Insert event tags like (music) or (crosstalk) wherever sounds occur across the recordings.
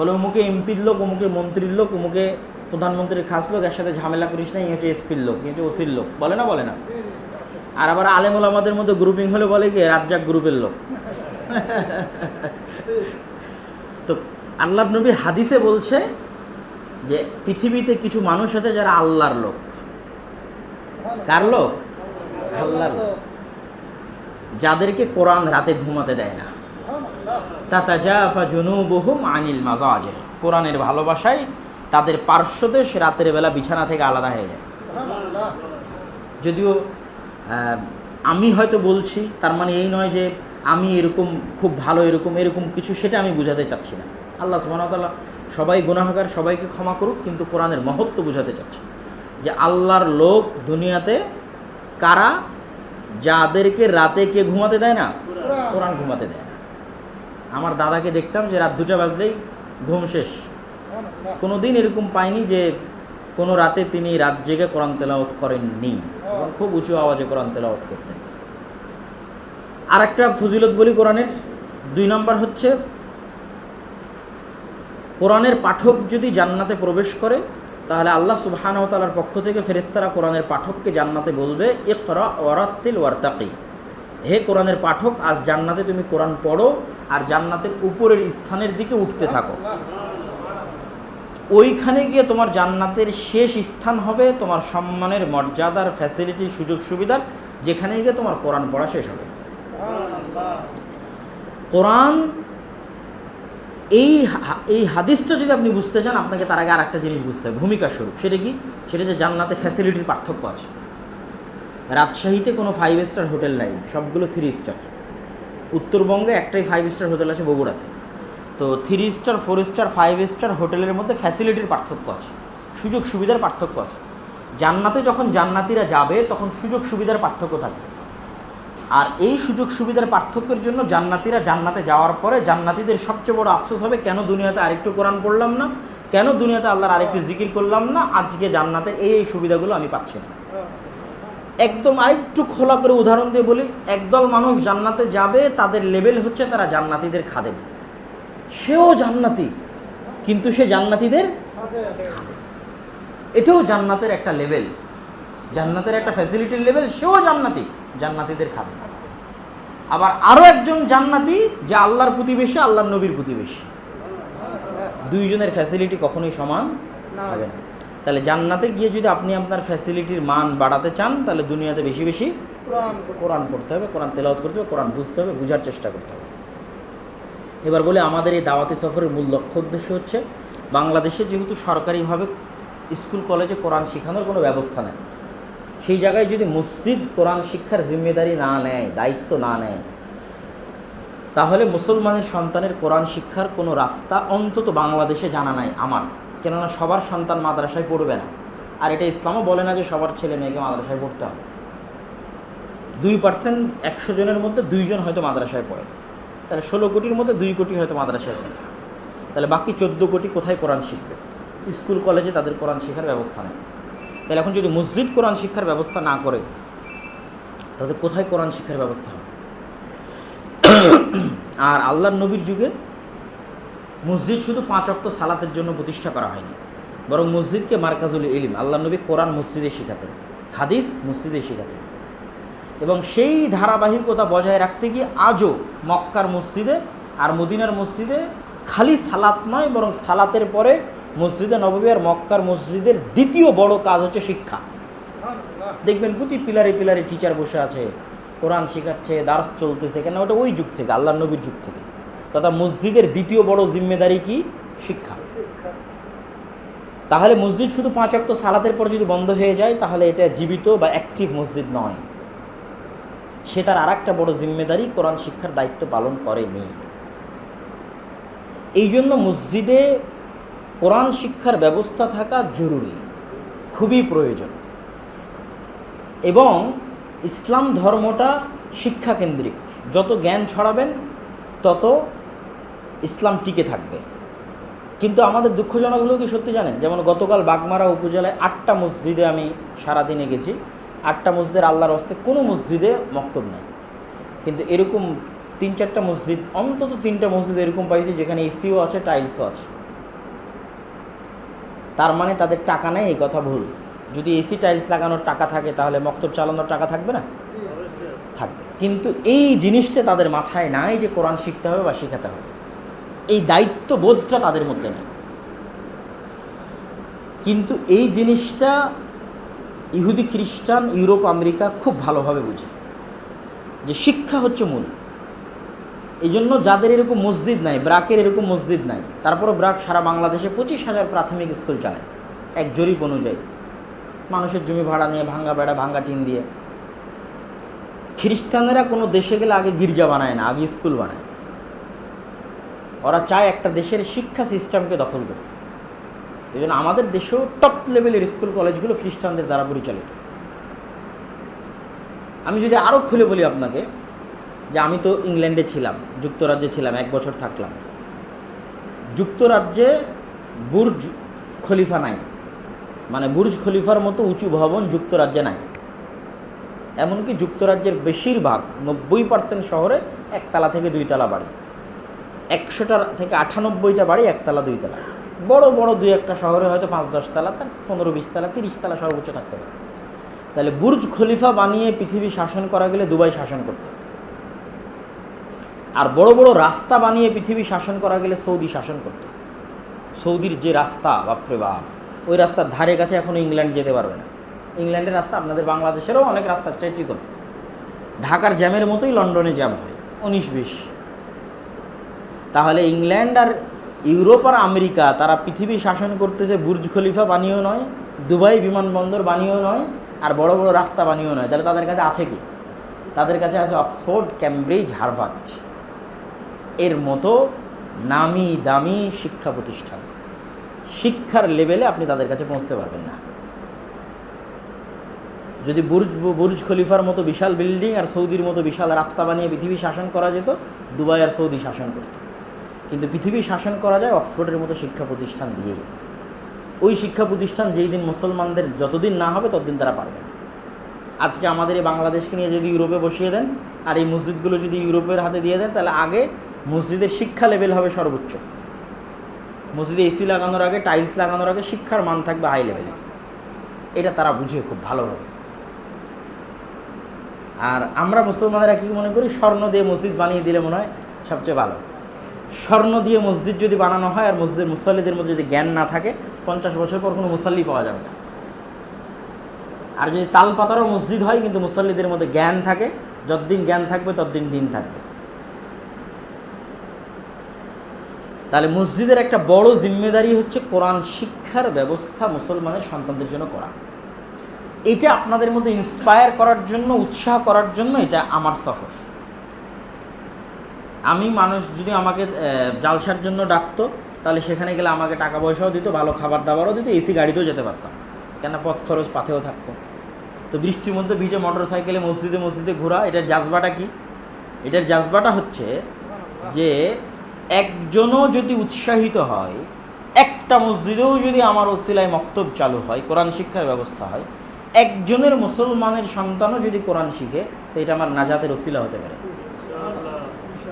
বলে, অমুকে এমপির লোক, অমুকে মন্ত্রীর লোক, অমুকে প্রধানমন্ত্রীর খাস লোক এর সাথে ঝামেলা করিস না এই হচ্ছে এসপির লোক এই হচ্ছে ওসির লোক। বলে না বলে না। আর আবার আলেমুল আমাদের মধ্যে গ্রুপিং হলে বলে কি, রাজ্জাক গ্রুপের লোক। (laughs) তো আল্লাহ নবী হাদিসে বলছে যে, পৃথিবীতে কিছু মানুষ আছে যারা আল্লাহর লোক। কার লোক? আল্লাহর লোক। যাদেরকে কোরআন রাতে ঘুমাতে দেয় না। তাতাজাফা জুনুবুহুম আনিল মাজাজে কোরআনের ভালোবাসায় তাদের পার্শ্বদেশ রাতের বেলা বিছানা থেকে আলাদা হয়ে যায়। যদিও আমি হয়তো বলছি তার মানে এই নয় যে আমি এরকম খুব ভালো এরকম এরকম কিছু সেটা আমি বোঝাতে চাচ্ছি না। আল্লাহ সুবাহতাল্লাহ সবাই গুনাহগার সবাইকে ক্ষমা করুক কিন্তু কোরআনের মহত্ব বোঝাতে চাচ্ছি যে আল্লাহর লোক দুনিয়াতে কারা? যাদেরকে রাতে কে ঘুমাতে দেয় না? কোরআন। ঘুমাতে দেয় আমার দাদাকে দেখতাম যে রাত দুটা বাজলেই ঘুম শেষ। কোনো দিন এরকম পাইনি যে কোনো রাতে তিনি রাত জেগে কোরআন তেলাওয়াত করেননি এবং খুব উঁচু আওয়াজে কোরআন তেলাওয়াত করতেন। আর একটা ফজিলত বলি কোরআনের। দুই নম্বর হচ্ছে, কোরআনের পাঠক যদি জান্নাতে প্রবেশ করে, তাহলে আল্লাহ তাআলার পক্ষ থেকে ফেরেশতারা কোরআনের পাঠককে জান্নাতে বলবে, ইকরা ওয়ারাত্তিল ওয়ারতাকি। হে কোরআনের পাঠক, আজ জান্নাতে তুমি কোরআন পড়ো আর জান্নাতের উপরের স্থানের দিকে উঠতে থাকো। ওইখানে গিয়ে তোমার জান্নাতের শেষ স্থান হবে তোমার সম্মানের মর্যাদার ফ্যাসিলিটি সুযোগ সুবিধার যেখানে গিয়ে তোমার কোরআন পড়া শেষ হবে। কোরআন, এই এই হাদিসটা যদি আপনি বুঝতে চান, আপনাকে তার আগে আর একটা জিনিস বুঝতে হবে। ভূমিকা স্বরূপ, সেটা কি? সেটা যে জান্নাতে ফ্যাসিলিটির পার্থক্য আছে। রাজশাহীতে কোনো ফাইভ স্টার হোটেল নাই, সবগুলো থ্রি স্টার উত্তরবঙ্গে একটাই ফাইভ স্টার হোটেল আছে বগুড়াতে। তো three star four star five star হোটেলের মধ্যে ফ্যাসিলিটির পার্থক্য আছে, সুযোগ সুবিধার পার্থক্য আছে। জান্নাতে যখন জান্নাতিরা যাবে, তখন সুযোগ সুবিধার পার্থক্য থাকবে। আর এই সুযোগ সুবিধার পার্থক্যের জন্য জান্নাতিরা জান্নাতে যাওয়ার পরে জান্নাতিদের সবচেয়ে বড় আফসোস হবে, কেন দুনিয়াতে আরেকটু কোরআন পড়লাম না? কেন দুনিয়াতে আল্লাহর আরেকটু জিকির করলাম না? আজকে জান্নাতের এই এই সুবিধাগুলো আমি পাচ্ছি না। একদম আরেকটু খোলা করে উদাহরণ দিয়ে বলি একদল মানুষ জান্নাতে যাবে তাদের লেভেল হচ্ছে তারা জান্নাতিদের খাদেম। সেও জান্নাতি কিন্তু সে জান্নাতিদের খাদেম। এটাও জান্নাতের একটা লেভেল। জান্নাতের একটা ফ্যাসিলিটির লেভেল সেও জান্নাতি জান্নাতিদের খাদেম। আবার আরও একজন জান্নাতি যে আল্লাহর প্রতিবেশী আল্লাহর নবীর প্রতিবেশী। দুইজনের ফ্যাসিলিটি কখনোই সমান হবে না। তাহলে জান্নাতে গিয়ে যদি আপনি আপনার ফ্যাসিলিটির মান বাড়াতে চান তাহলে দুনিয়াতে বেশি বেশি কোরআন পড়তে হবে কোরআন তেলাওয়াত করতে হবে কোরআন বুঝতে হবে বোঝার চেষ্টা করতে হবে। এবার বলে আমাদের এই দাওয়াতি সফরের মূল লক্ষ্য উদ্দেশ্য হচ্ছে বাংলাদেশে যেহেতু সরকারিভাবে স্কুল কলেজে কোরআন শেখানোর কোনো ব্যবস্থা নেই সেই জায়গায় যদি মসজিদ কোরআন শিক্ষার জিম্মেদারি না নেয় দায়িত্ব না নেয় তাহলে মুসলমানের সন্তানের কোরআন শিক্ষার কোনো রাস্তা অন্তত বাংলাদেশে জানা নাই আমার। কেননা সবার সন্তান মাদ্রাসায় পড়বে না। আর এটা ইসলামও বলে না যে সবার ছেলে মেয়েকে মাদ্রাসায় পড়তে হবে। দুই পার্সেন্ট একশো জনের মধ্যে দুইজন হয়তো মাদ্রাসায় পড়ে। তাহলে ষোলো কোটির মধ্যে দুই কোটি হয়তো মাদ্রাসায় পড়ে। তাহলে বাকি চোদ্দ কোটি কোথায় কোরআন শিখবে? স্কুল, কলেজে তাদের কোরআন শেখার ব্যবস্থা নেই। তাহলে এখন যদি মসজিদ কোরআন শিক্ষার ব্যবস্থা না করে তাদের কোথায় কোরআন শিক্ষার ব্যবস্থা হবে? আর আল্লাহর নবীর যুগে মসজিদ শুধু পাঁচ অক্ত সালাতের জন্য প্রতিষ্ঠা করা হয়নি, বরং মসজিদকে মার্কাজুল ইলিম, আল্লাহ নবী কোরআন মসজিদে শেখাতেন, হাদিস মসজিদে শেখাতেন। এবং সেই ধারাবাহিকতা বজায় রাখতে গিয়ে আজও মক্কার মসজিদে আর মদিনার মসজিদে খালি সালাত নয়, বরং সালাতের পরে মসজিদে নববী আর মক্কার মসজিদের দ্বিতীয় বড় কাজ হচ্ছে শিক্ষা। দেখবেন প্রতি পিলারে পিলারে টিচার বসে আছে, কোরআন শেখাচ্ছে, দার্স চলতেছে, কেন? ওটা ওই যুগ থেকে, আল্লাহ নবীর যুগ থেকে। তথা মসজিদের দ্বিতীয় বড় জিম্মেদারি কি? শিক্ষা। তাহলে মসজিদ শুধু পাঁচ অক্ত সালাতের পর যদি বন্ধ হয়ে যায়, তাহলে এটা জীবিত বা অ্যাক্টিভ মসজিদ নয়। সে তার আর একটা বড় জিম্মেদারি, কোরআন শিক্ষার দায়িত্ব পালন করেনি। এই জন্য মসজিদে কোরআন শিক্ষার ব্যবস্থা থাকা জরুরি, খুবই প্রয়োজন। এবং ইসলাম ধর্মটা শিক্ষা কেন্দ্রিক। যত জ্ঞান ছড়াবেন, তত ইসলাম টিকে থাকবে। কিন্তু আমাদের দুঃখজনক হলেও কি সত্যি জানেন? যেমন গতকাল বাগমারা উপজেলায় আটটা মসজিদে আমি সারাদিনে গেছি। আটটা মসজিদের আল্লাহর হস্তে কোনো মসজিদে মক্তব নেই। কিন্তু এরকম তিন চারটা মসজিদ অন্তত তিনটা মসজিদ এরকম পাইছি যেখানে এসিও আছে টাইলসও আছে। তার মানে তাদের টাকা নেই এই কথা ভুল। যদি এসি টাইলস লাগানোর টাকা থাকে তাহলে মক্তব চালানোর টাকা থাকবে না? থাকবে। কিন্তু এই জিনিসটা তাদের মাথায় নাই যে কোরআন শিখতে হবে বা শেখাতে হবে। এই দায়িত্ববোধটা তাদের মধ্যে নেই। কিন্তু এই জিনিসটা ইহুদি খ্রিস্টান, ইউরোপ, আমেরিকা খুব ভালোভাবে বুঝে যে শিক্ষা হচ্ছে মূল। এই জন্য যাদের এরকম মসজিদ নাই, ব্রাকের এরকম মসজিদ নাই, তারপরও ব্রাক সারা বাংলাদেশে পঁচিশ হাজার প্রাথমিক স্কুল চালায়, এক জরিপ অনুযায়ী। মানুষের জমি ভাড়া নিয়ে, ভাঙ্গা বেড়া, ভাঙ্গা টিন দিয়ে। খ্রিস্টানেরা কোনো দেশে গেলে আগে গির্জা বানায় না, আগে স্কুল বানায়। ওরা চায় একটা দেশের শিক্ষা সিস্টেমকে দখল করতে। এই জন্য আমাদের দেশেও টপ লেভেলের স্কুল কলেজগুলো খ্রিস্টানদের দ্বারা পরিচালিত। আমি যদি আরও খুলে বলি আপনাকে, যে আমি তো ইংল্যান্ডে ছিলাম, যুক্তরাজ্যে ছিলাম, এক বছর থাকলাম। যুক্তরাজ্যে বুর্জ খলিফা নাই। মানে বুর্জ খলিফার মতো উঁচু ভবন যুক্তরাজ্যে নাই। এমনকি যুক্তরাজ্যের বেশিরভাগ, নব্বই পার্সেন্ট শহরে একতলা থেকে দুইতলা বাড়ি। একশোটা থেকে আটানব্বইটা বাড়ি একতলা, দুইতলা। বড় বড় দুই একটা শহরে হয়তো পাঁচ দশতলা তার পনেরো বিশতলা তিরিশতলা সর্বোচ্চ থাকতে পারে। তাহলে বুর্জ খলিফা বানিয়ে পৃথিবী শাসন করা গেলে দুবাই শাসন করতে আর বড় বড় রাস্তা বানিয়ে পৃথিবী শাসন করা গেলে সৌদি শাসন করত সৌদির যে রাস্তা, বাপরে বাপ, ওই রাস্তার ধারে কাছে এখনও ইংল্যান্ড যেতে পারবে না। ইংল্যান্ডের রাস্তা আপনাদের বাংলাদেশেরও অনেক রাস্তার চাই চিকন ঢাকার জ্যামের মতোই লন্ডনে জ্যাম হয়, উনিশ, বিশ। তাহলে ইংল্যান্ড আর ইউরোপ আর আমেরিকা, তারা পৃথিবী শাসন করতেছে বুর্জ খলিফা বানিয়েও নয়, দুবাই বিমানবন্দর বানিয়েও নয়, আর বড় বড় রাস্তা বানিয়েও নয়। তাহলে তাদের কাছে আছে কি? তাদের কাছে আছে অক্সফোর্ড ক্যামব্রিজ হার্ভার্ড। এর মতো নামি দামি শিক্ষা প্রতিষ্ঠান। শিক্ষার লেভেলে আপনি তাদের কাছে পৌঁছতে পারবেন না। যদি বুর্জ বুর্জ খলিফার মতো বিশাল বিল্ডিং আর সৌদির মতো বিশাল রাস্তা বানিয়ে পৃথিবী শাসন করা যেত, দুবাই আর সৌদি শাসন করত। কিন্তু পৃথিবী শাসন করা যায় অক্সফোর্ডের মতো শিক্ষা প্রতিষ্ঠান দিয়েই। ওই শিক্ষা প্রতিষ্ঠান যেই দিন মুসলমানদের যতদিন না হবে, ততদিন তারা পারবে না। আজকে আমাদের এই বাংলাদেশকে নিয়ে যদি ইউরোপে বসিয়ে দেন আর এই মসজিদগুলো যদি ইউরোপের হাতে দিয়ে দেন, তাহলে আগে মসজিদের শিক্ষা লেভেল হবে সর্বোচ্চ। মসজিদে এসি লাগানোর আগে টাইলস লাগানোর আগে শিক্ষার মান থাকবে হাই লেভেলে এটা তারা বুঝে খুব ভালোভাবে। আর আমরা মুসলমানেরা কি মনে করি? স্বর্ণ দিয়ে মসজিদ বানিয়ে দিলে মনে হয় সবচেয়ে ভালো। স্বর্ণ দিয়ে মসজিদ যদি বানানো হয় আর মসজিদের মুসল্লিদের মধ্যে যদি জ্ঞান না থাকে, পঞ্চাশ বছর পর কোনো মুসল্লি পাওয়া যাবে না। আর যদি তাল পাতারও মসজিদ হয় কিন্তু মুসল্লিদের মধ্যে জ্ঞান থাকে, যতদিন জ্ঞান থাকবে ততদিন দিন থাকবে। তাহলে মসজিদের একটা বড় জিম্মেদারি হচ্ছে কোরআন শিক্ষার ব্যবস্থা মুসলমানের সন্তানদের জন্য করা। এটা আপনাদের মধ্যে ইন্সপায়ার করার জন্য, উৎসাহ করার জন্য এটা আমার সফর। আমি মানুষ যদি আমাকে জালসার জন্য ডাকতো, তাহলে সেখানে গেলে আমাকে টাকা পয়সাও দিত, ভালো খাবার দাবারও দিত, এসি গাড়িতেও যেতে পারতাম। কেন পথ খরচ পাথেও থাকতো। তো বৃষ্টির মধ্যে ভিজে মোটর সাইকেলে মসজিদে মসজিদে ঘোরা, এটার জাজবাটা কি? এটার জাজবাটা হচ্ছে যে, একজনও যদি উৎসাহিত হয়, একটা মসজিদেও যদি আমার ওসিলায় মক্তব চালু হয়, কোরআন শিক্ষার ব্যবস্থা হয়, একজনের মুসলমানের সন্তানও যদি কোরআন শিখে, তো এটা আমার নাজাতের ওসিলা হতে পারে।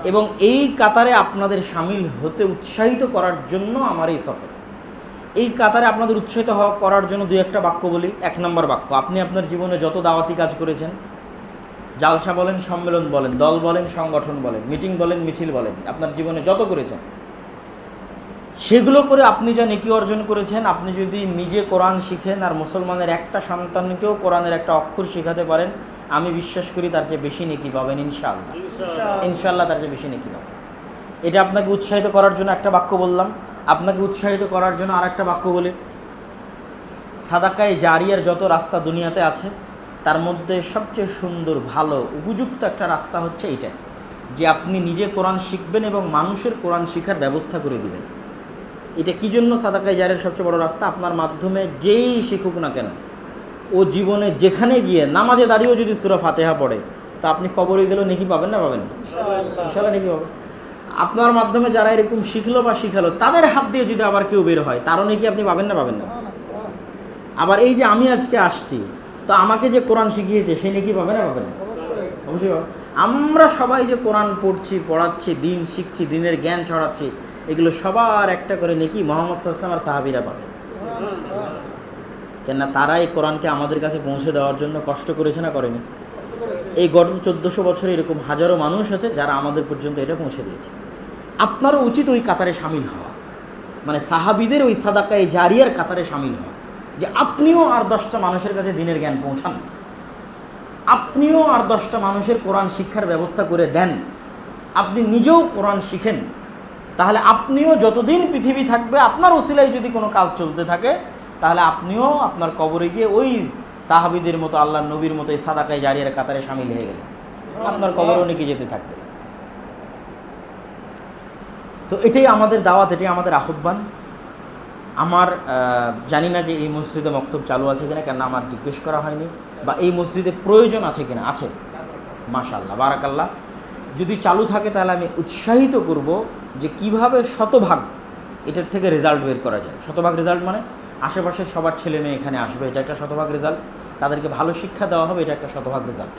এবং এই কাতারে আপনাদের সামিল হতে উৎসাহিত করার জন্য আমার এই সফর। এই কাতারে আপনাদের উৎসাহিত হওয়া করার জন্য দু একটা বাক্য বলি। এক নম্বর বাক্য, আপনি আপনার জীবনে যত দাওয়াতি কাজ করেছেন, জালসা বলেন, সম্মেলন বলেন, দল বলেন, সংগঠন বলেন, মিটিং বলেন, মিছিল বলেন, আপনার জীবনে যত করেছেন, সেগুলো করে আপনি যা নেকি অর্জন করেছেন, আপনি যদি নিজে কোরআন শিখেন আর মুসলমানের একটা সন্তানকেও কোরআনের একটা অক্ষর শেখাতে পারেন আমি বিশ্বাস করি তার চেয়ে বেশি নেকি পাবেন ইনশাআল্লাহ। ইনশাআল্লাহ। তার চেয়ে বেশি নেকি পাবেন। এটা আপনাকে উৎসাহিত করার জন্য একটা বাক্য বললাম। আপনাকে উৎসাহিত করার জন্য আর একটা বাক্য বলি। সাদাকায় জারিয়ার যত রাস্তা দুনিয়াতে আছে তার মধ্যে সবচেয়ে সুন্দর ভালো উপযুক্ত একটা রাস্তা হচ্ছে এইটা যে আপনি নিজে কোরআন শিখবেন এবং মানুষের কোরআন শিখার ব্যবস্থা করে দিবেন। এটা কী জন্য সাদাকায় জারিয়ার সবচেয়ে বড় রাস্তা? আপনার মাধ্যমে যেই শিখুক না কেন ও জীবনে যেখানে গিয়ে নামাজে দাঁড়িয়েও যদি সুরা ফাতেহা পড়ে তা আপনি কবরে গেলেও নেকি পাবেন না পাবেন? ইনশাল্লাহ নাকি পাবেন। আপনার মাধ্যমে যারা এরকম শিখলো বা শিখালো তাদের হাত দিয়ে যদি আবার কেউ বের হয় তারও নাকি আপনি পাবেন না পাবেন না? আবার এই যে আমি আজকে আসছি তো আমাকে যে কোরআন শিখিয়েছে সে নাকি পাবে না পাবে না? অবশ্যই। আমরা সবাই যে কোরআন পড়ছি পড়াচ্ছি দিন শিখছি দিনের জ্ঞান ছড়াচ্ছি এগুলো সবার একটা করে নাকি মোহাম্মদ সাল্লাম আর সাহাবিরা পাবে। কেননা তারা এই কোরআনকে আমাদের কাছে পৌঁছে দেওয়ার জন্য কষ্ট করেছে না করেনি। এই গত চোদ্দোশো বছরে এরকম হাজারো মানুষ আছে যারা আমাদের পর্যন্ত এটা পৌঁছে দিয়েছে। আপনারও উচিত ওই কাতারে সামিল হওয়া। মানে সাহাবিদের ওই সাদাকায় জারিয়ার কাতারে সামিল হওয়া। যে আপনিও আর দশটা মানুষের কাছে দিনের জ্ঞান পৌঁছান। আপনিও আর দশটা মানুষের কোরআন শিক্ষার ব্যবস্থা করে দেন। আপনি নিজেও কোরআন শিখেন। তাহলে আপনিও যতদিন পৃথিবী থাকবে, আপনার ওসিলায় যদি কোনো কাজ চলতে থাকে তাহলে আপনিও আপনার কবরে গিয়ে ওই সাহাবিদের মতো আল্লাহ নবীর মতো এই সাদাকায় জারিয়ার কাতারে সামিল হয়ে গেলেন। আপনার কবরও নাকি যেতে থাকবে। তো এটাই আমাদের দাওয়াত এটাই আমাদের আহ্বান। আমার জানি না যে এই মসজিদে মক্তব চালু আছে কিনা কেন আমার জিজ্ঞেস করা হয়নি বা এই মসজিদে প্রয়োজন আছে কিনা? আছে। মাশাল্লাহ বারাকাল্লাহ। যদি চালু থাকে তাহলে আমি উৎসাহিত করব যে কীভাবে শতভাগ এটার থেকে রেজাল্ট বের করা যায়। শতভাগ রেজাল্ট মানে আশেপাশের সবার ছেলে মেয়ে এখানে আসবে, এটা একটা শতভাগ রেজাল্ট তাদেরকে ভালো শিক্ষা দেওয়া হবে, এটা একটা শতভাগ রেজাল্ট